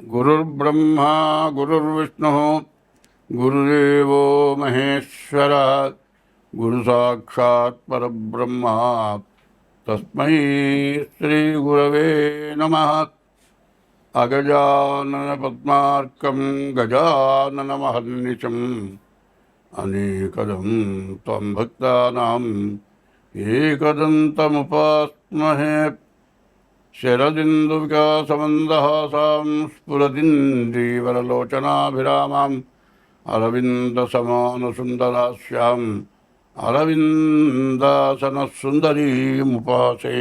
गुरुर्ब्रह्मा, गुरुर्विष्णुः, गुरुदेवो महेश्वर, गुरुसाक्षात् परब्रह्म। तस्मै श्रीगुरवे नमः। अगजाननपद्मार्कं गजाननमहर्निशम्। अनेकदं त्वं भक्तानाम् एकदन्तमुपास्महे शरदिन्दुविकासमन्दहासां स्फुरदिन्दीवरलोचनाभिरामाम् अरविन्दसमानसुन्दरास्याम् అరవిందాసనసుందరీముపాసే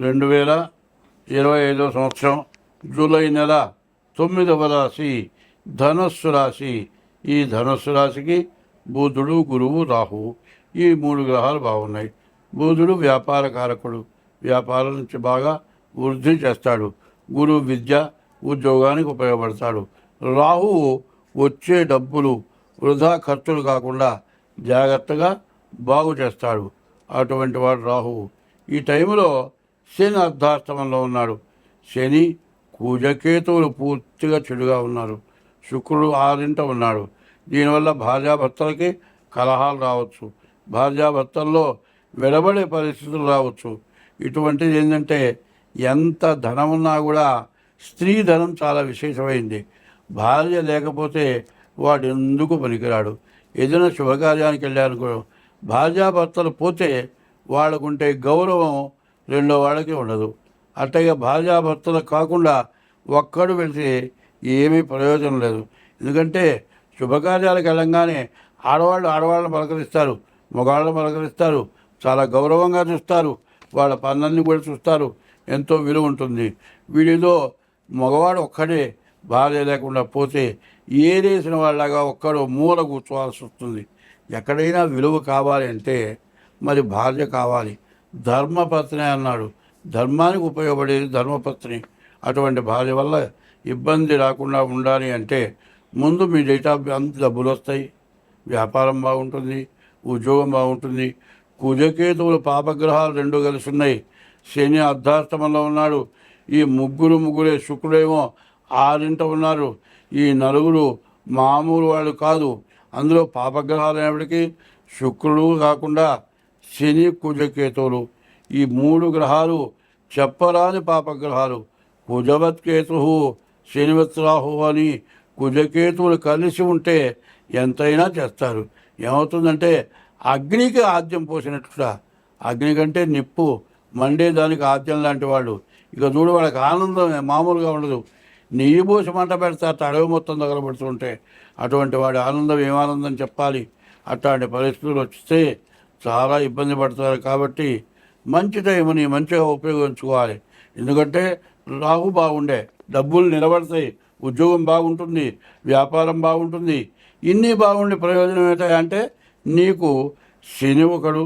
రెండు వేల ఇరవై ఐదో సంవత్సరం జూలై నెల తొమ్మిదవ రాశి ధనస్సు రాశి ఈ ధనస్సు రాశికి బుధుడు గురువు రాహువు ఈ మూడు గ్రహాలు బాగున్నాయి బుధుడు వ్యాపార కారకుడు వ్యాపారం నుంచి బాగా వృద్ధి చేస్తాడు. గురువు విద్య ఉద్యోగానికి ఉపయోగపడతాడు. రాహువు వచ్చే డబ్బులు వృధా ఖర్చులు కాకుండా జాగ్రత్తగా బాగు చేస్తాడు. అటువంటి వాడు రాహువు ఈ టైంలో శని అర్ధాష్టమంలో ఉన్నాడు. శని కూజకేతువులు పూర్తిగా చెడుగా ఉన్నారు. శుక్రుడు ఆరింట ఉన్నాడు. దీనివల్ల భార్యాభర్తలకి కలహాలు రావచ్చు. భార్యాభర్తల్లో విడబడే పరిస్థితులు రావచ్చు. ఇటువంటిది ఏంటంటే ఎంత ధనం ఉన్నా కూడా స్త్రీ ధనం చాలా విశేషమైంది. భార్య లేకపోతే వాడు ఎందుకు పనికిరాడు? ఏదైనా శుభకార్యానికి వెళ్ళారనుకో భార్యాభర్తలు పోతే వాళ్ళకుంటే గౌరవం రెండో వాళ్ళకి ఉండదు. అట్టగా భార్యాభర్తలు కాకుండా ఒక్కడు వెళ్తే ఏమీ ప్రయోజనం లేదు. ఎందుకంటే శుభకార్యాలకు వెళ్ళంగానే ఆడవాళ్ళు ఆడవాళ్ళని పలకరిస్తారు మగవాళ్ళని పలకరిస్తారు చాలా గౌరవంగా చూస్తారు వాళ్ళ పనులన్నీ కూడా చూస్తారు. ఎంతో విలువ ఉంటుంది. వీడిలో మగవాడు ఒక్కడే భార్య లేకుండా పోతే ఏరేసిన వాళ్ళగా ఒక్కడు మూల కూర్చోవాల్సి వస్తుంది. ఎక్కడైనా విలువ కావాలి అంటే మరి భార్య కావాలి. ధర్మపత్ని అన్నాడు. ధర్మానికి ఉపయోగపడేది ధర్మపత్ని. అటువంటి భార్య వల్ల ఇబ్బంది రాకుండా ఉండాలి అంటే ముందు మీ డేట్ ఆఫ్ డబ్బులు వస్తాయి. వ్యాపారం బాగుంటుంది. ఉద్యోగం బాగుంటుంది. కుజకేతువులు పాపగ్రహాలు రెండు కలిసి ఉన్నాయి శని అర్ధాష్టమంలో ఉన్నాడు. ఈ ముగ్గురు ముగ్గురే శుక్రుడేమో ఆరింట ఉన్నారు. ఈ నలుగురు మామూలు వాళ్ళు కాదు. అందులో పాపగ్రహాలు అయినప్పటికీ శుక్రుడు కాకుండా శని కుజకేతువులు. ఈ మూడు గ్రహాలు చెప్పరాని పాపగ్రహాలు. కుజవత్కేతు శనివత్రాహు అని కుజకేతువులు కలిసి ఉంటే ఎంతైనా చేస్తారు. ఏమవుతుందంటే అగ్నికి ఆద్యం పోసినట్లుగా అగ్ని కంటే నిప్పు మండే దానికి ఆద్యం లాంటి వాళ్ళు ఇక చూడు వాళ్ళకి ఆనందం మామూలుగా ఉండదు. నెయ్యి పోసి మంట పెడతారు అడవి మొత్తం తగలబడుతుంటే అటువంటి వాడి ఆనందం ఏమానందం చెప్పాలి? అట్లాంటి పరిస్థితులు వస్తే చాలా ఇబ్బంది పడతారు కాబట్టి మంచి టైంని మంచిగా ఉపయోగించుకోవాలి. ఎందుకంటే రాహు బాగుండే డబ్బులు నిలబడతాయి ఉద్యోగం బాగుంటుంది వ్యాపారం బాగుంటుంది. ఇన్ని బాగుండే ప్రయోజనం ఏంటంటే నీకు శని ఒకడు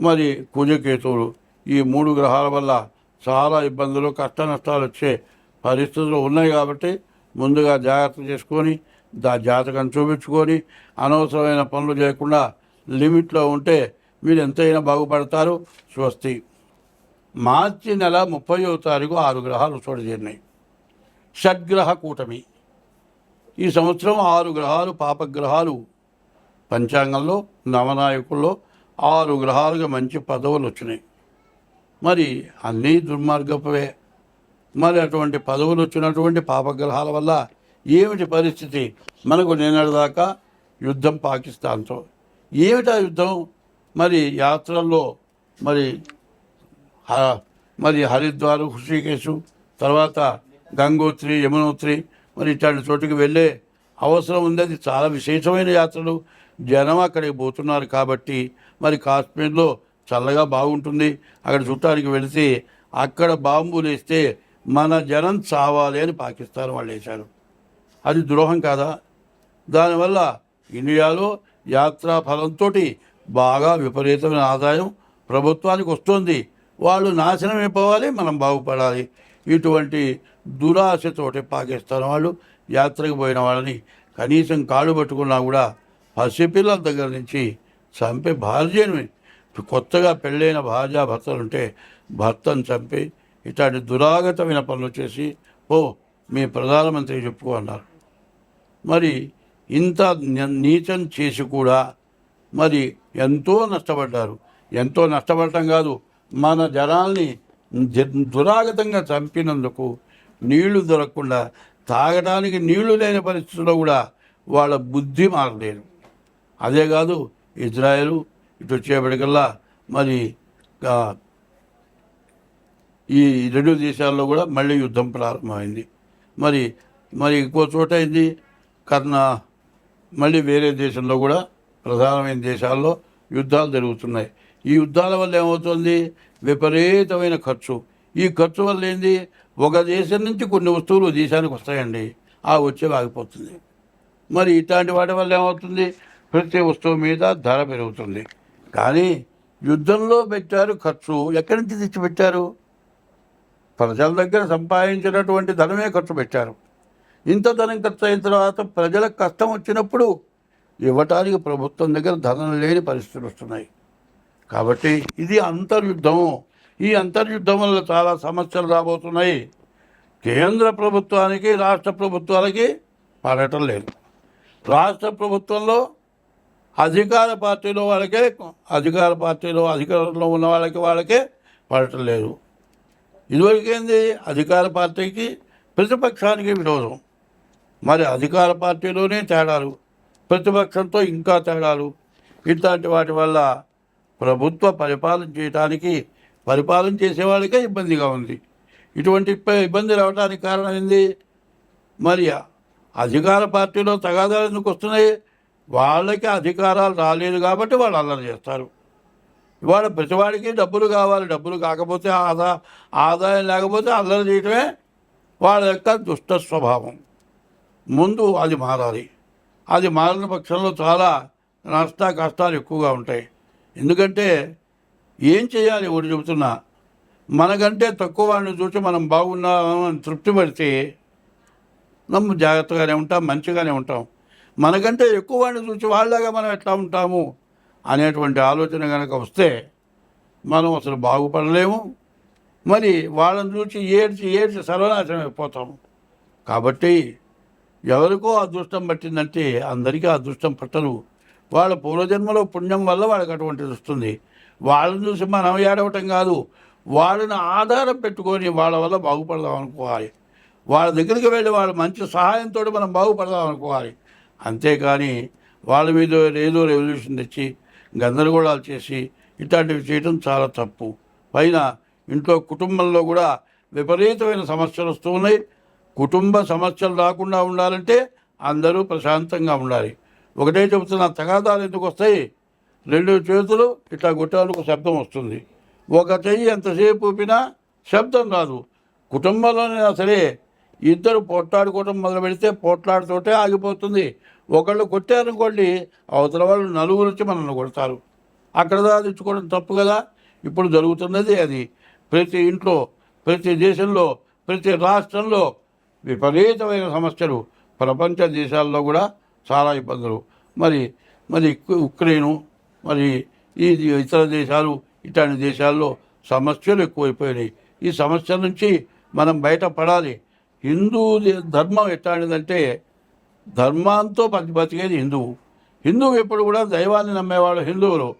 మరి కుజకేతువులు. ఈ మూడు గ్రహాల వల్ల చాలా ఇబ్బందులు కష్ట నష్టాలు వచ్చే పరిస్థితులు ఉన్నాయి కాబట్టి ముందుగా జాగ్రత్త చేసుకొని దా జాతకం చూపించుకొని అనవసరమైన పనులు చేయకుండా లిమిట్లో ఉంటే మీరు ఎంతైనా బాగుపడతారు. స్వస్తి. మార్చి నెల ముప్పయో తారీఖు ఆరు గ్రహాలు చోటు చేరినాయి. షడ్గ్రహ కూటమి. ఈ సంవత్సరం ఆరు గ్రహాలు పాపగ్రహాలు పంచాంగంలో నవనాయకుల్లో ఆరు గ్రహాలుగా మంచి పదవులు వచ్చినాయి. మరి అన్నీ దుర్మార్గపవే మరి అటువంటి పదవులు వచ్చినటువంటి పాపగ్రహాల వల్ల ఏమిటి పరిస్థితి? మనకు నిన్నటిదాకా యుద్ధం పాకిస్తాన్తో. ఏమిటా యుద్ధం? మరి యాత్రల్లో మరి మరి హరిద్వార్ హృషికేశు తర్వాత గంగోత్రి యమునోత్రి మరి ఇట్లాంటి చోటుకి వెళ్ళే అవసరం ఉంది. అది చాలా విశేషమైన యాత్రలు. జనం అక్కడికి పోతున్నారు కాబట్టి మరి కాశ్మీర్లో చల్లగా బాగుంటుంది. అక్కడ చుట్టానికి వెళితే అక్కడ బాంబులు వేస్తే మన జనం చావాలి అని పాకిస్తాన్ వాళ్ళు వేశారు. అది ద్రోహం కాదా? దానివల్ల ఇండియాలో యాత్రా ఫలంతో బాగా విపరీతమైన ఆదాయం ప్రభుత్వానికి వస్తుంది. వాళ్ళు నాశనం అయిపోవాలి మనం బాగుపడాలి. ఇటువంటి దురాశతోటి పాకిస్తాన్ వాళ్ళు యాత్రకు పోయిన వాళ్ళని కనీసం కాళ్ళు పట్టుకున్నా కూడా పసిపిల్లల దగ్గర నుంచి చంపి భార్యని కొత్తగా పెళ్ళైన భార్యాభర్తలుంటే భర్తలు ఉంటే భర్తను చంపి ఇట్లాంటి దురాగతమైన పనులు చేసి ఓ మీ ప్రధానమంత్రి చెప్పుకో అన్నారు. మరి ఇంత నీచం చేసి కూడా మరి ఎంతో నష్టపడ్డారు. ఎంతో నష్టపడటం కాదు మన జనాల్ని దురాగతంగా చంపినందుకు నీళ్ళు దొరకకుండా తాగడానికి నీళ్ళు లేని పరిస్థితుల్లో కూడా వాళ్ళ బుద్ధి మారలేదు. అదే కాదు ఇజ్రాయెల్ ఇటు వచ్చేప్పటికల్లా మరి ఈ రెండు దేశాల్లో కూడా మళ్ళీ యుద్ధం ప్రారంభమైంది. మరి మరి ఇంకో చోట అయింది కర్ణ మళ్ళీ వేరే దేశంలో కూడా ప్రధానమైన దేశాల్లో యుద్ధాలు జరుగుతున్నాయి. ఈ యుద్ధాల వల్ల ఏమవుతుంది? విపరీతమైన ఖర్చు. ఈ ఖర్చు వల్ల ఏంది? ఒక దేశం నుంచి కొన్ని వస్తువులు దేశానికి వస్తాయండి. ఆ వచ్చే ఆగిపోతుంది. మరి ఇట్లాంటి వాటి వల్ల ఏమవుతుంది? ప్రతి వస్తువు మీద ధర పెరుగుతుంది. కానీ యుద్ధంలో పెట్టారు ఖర్చు. ఎక్కడి నుంచి తెచ్చి పెట్టారు ప్రజల దగ్గర సంపాదించినటువంటి ధనమే ఖర్చు పెట్టారు. ఇంత ధనం ఖర్చు అయిన తర్వాత ప్రజలకు కష్టం వచ్చినప్పుడు ఇవ్వటానికి ప్రభుత్వం దగ్గర ధనం లేని పరిస్థితులు వస్తున్నాయి. కాబట్టి ఇది అంతర్యుద్ధం. ఈ అంతర్యుద్ధం వల్ల చాలా సమస్యలు రాబోతున్నాయి. కేంద్ర ప్రభుత్వానికి రాష్ట్ర ప్రభుత్వాలకి పడటం లేదు. రాష్ట్ర ప్రభుత్వంలో అధికార పార్టీలో వాళ్ళకే అధికార పార్టీలో అధికారంలో ఉన్న వాళ్ళకి వాళ్ళకే పడటం లేదు. ఇదివరకేంది అధికార పార్టీకి ప్రతిపక్షానికి విరోధం. మరి అధికార పార్టీలోనే తేడాలు ప్రతిపక్షంతో ఇంకా తేడాలు. ఇట్లాంటి వాటి వల్ల ప్రభుత్వ పరిపాలన చేయడానికి పరిపాలన చేసే వాళ్ళకే ఇబ్బందిగా ఉంది. ఇటువంటి ఇబ్బంది రావడానికి కారణం ఏంది? మరి అధికార పార్టీలో తగాదాలు ఎందుకు వస్తున్నాయి? వాళ్ళకి అధికారాలు రాలేదు కాబట్టి వాళ్ళు అల్లరి చేస్తారు. ఇవాళ ప్రతివాడికి డబ్బులు కావాలి డబ్బులు కాకపోతే ఆదా ఆదాయం లేకపోతే అల్లరి చేయటమే వాళ్ళ యొక్క దుష్ట స్వభావం. ముందు అది మారాలి. అది మారిన పక్షంలో చాలా నష్ట కష్టాలు ఎక్కువగా ఉంటాయి. ఎందుకంటే ఏం చేయాలి ఒకటి చెబుతున్నా మనకంటే తక్కువ వాడిని చూసి మనం బాగున్నామని తృప్తి పడితే నమ్ము జాగ్రత్తగానే ఉంటాం మంచిగానే ఉంటాం. మనకంటే ఎక్కువ వాడిని చూసి వాళ్ళగా మనం ఎట్లా ఉంటాము అనేటువంటి ఆలోచన కనుక వస్తే మనం అసలు బాగుపడలేము. మరి వాళ్ళని చూసి ఏడ్చి ఏడ్చి సర్వనాశనం అయిపోతాము కాబట్టి ఎవరికో అదృష్టం పట్టిందంటే అందరికీ అదృష్టం పట్టదు. వాళ్ళ పూర్వజన్మలో పుణ్యం వల్ల వాళ్ళకి అటువంటిది వస్తుంది. వాళ్ళని చూసి మనం ఏడవటం కాదు. వాళ్ళని ఆధారం పెట్టుకొని వాళ్ళ వల్ల బాగుపడదాం అనుకోవాలి. వాళ్ళ దగ్గరికి వెళ్ళి వాళ్ళ మంచి సహాయంతో మనం బాగుపడదాం అనుకోవాలి. అంతేకాని వాళ్ళ మీద ఏదో రెవల్యూషన్ తెచ్చి గందరగోళాలు చేసి ఇట్లాంటివి చేయడం చాలా తప్పు. పైన ఇంట్లో కుటుంబంలో కూడా విపరీతమైన సమస్యలు వస్తూ ఉన్నాయి. కుటుంబ సమస్యలు రాకుండా ఉండాలంటే అందరూ ప్రశాంతంగా ఉండాలి. ఒకటే చెబుతున్నా తగాదాలు ఎందుకు వస్తాయి? రెండు చేతులు ఇట్లా కొట్టడానికి శబ్దం వస్తుంది. ఒక చెయ్యి ఎంతసేపు ఊపినా శబ్దం రాదు. కుటుంబంలోనే సరే ఇద్దరు పోట్లాడుకోవడం మొదలు పెడితే పోట్లాడుతోటే ఆగిపోతుంది. ఒకళ్ళు కొట్టారనుకోండి అవతల వాళ్ళు నలుగురు వచ్చి మనల్ని కొడతారు. అక్కడ దాదించుకోవడం తప్పు కదా? ఇప్పుడు జరుగుతున్నది అది. ప్రతి ఇంట్లో ప్రతి దేశంలో ప్రతి రాష్ట్రంలో విపరీతమైన సమస్యలు. ప్రపంచ దేశాల్లో కూడా చాలా ఇబ్బందులు. మరి మరి ఉక్రెయిన్ ఉక్రెయిను మరి ఈ ఇతర దేశాలు ఇట్లాంటి దేశాల్లో సమస్యలు ఎక్కువైపోయినాయి. ఈ సమస్య నుంచి మనం బయటపడాలి. హిందూ ధర్మం ఎట్లాంటిదంటే ధర్మాంతో బతి బతికేది హిందువు. హిందువు ఎప్పుడు కూడా దైవాన్ని నమ్మేవాడు హిందువులు.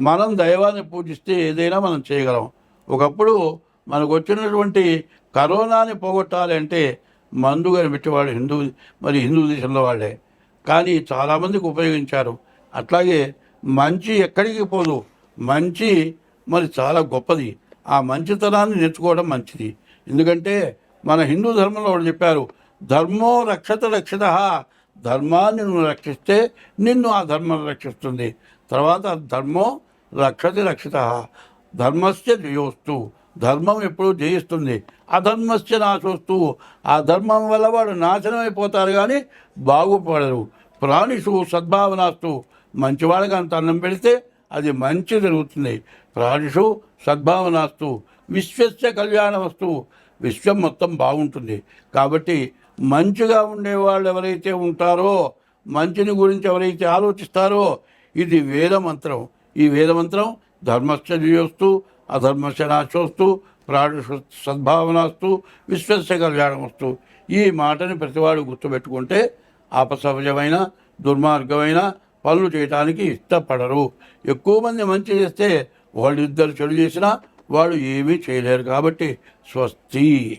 మనం దైవాన్ని పూజిస్తే ఏదైనా మనం చేయగలం. ఒకప్పుడు మనకు వచ్చినటువంటి కరోనాని పోగొట్టాలి అంటే మందు కనిపించేవాడు హిందూ మరి హిందూ దేశంలో వాళ్ళే. కానీ చాలామందికి ఉపయోగించారు. అట్లాగే మంచి ఎక్కడికి పోదు. మంచి మరి చాలా గొప్పది. ఆ మంచితనాన్ని నేర్చుకోవడం మంచిది. ఎందుకంటే మన హిందూ ధర్మంలో వాళ్ళు చెప్పారు ధర్మో రక్షత రక్షిత. ధర్మాన్ని నువ్వు రక్షిస్తే నిన్ను ఆ ధర్మం రక్షిస్తుంది. తర్వాత ధర్మో రక్షతి రక్షిత. ధర్మస్య జయోస్తు. ధర్మం ఎప్పుడు జయిస్తుంది. అధర్మస్య నాశోస్తు. ఆ ధర్మం వల్ల వాడు నాశనం అయిపోతారు కానీ బాగుపడరు. ప్రాణిషు సద్భావనాస్తు. మంచివాళ్ళకి అంత అన్నం పెడితే అది మంచి జరుగుతుంది. ప్రాణిషు సద్భావనాస్తు. విశ్వస్య కళ్యాణమస్తు. విశ్వం మొత్తం బాగుంటుంది. కాబట్టి మంచిగా ఉండేవాళ్ళు ఎవరైతే ఉంటారో మంచిని గురించి ఎవరైతే ఆలోచిస్తారో ఇది వేదమంత్రం. ఈ వేదమంత్రం ధర్మశ్చర్యోస్తు ధర్మస్య జయోస్తు నాశోస్తు ప్రాణ సద్భావనాస్తు విశ్వస్య కళ్యాణమస్తు ఈ మాటని ప్రతివాడు గుర్తుపెట్టుకుంటే అపసహజమైన దుర్మార్గమైన పనులు చేయటానికి ఇష్టపడరు. ఎక్కువ మంది మంచి చేస్తే వాళ్ళు ఇద్దరు చెడు చేసినా వాళ్ళు ఏమీ చేయలేరు కాబట్టి స్వస్తి.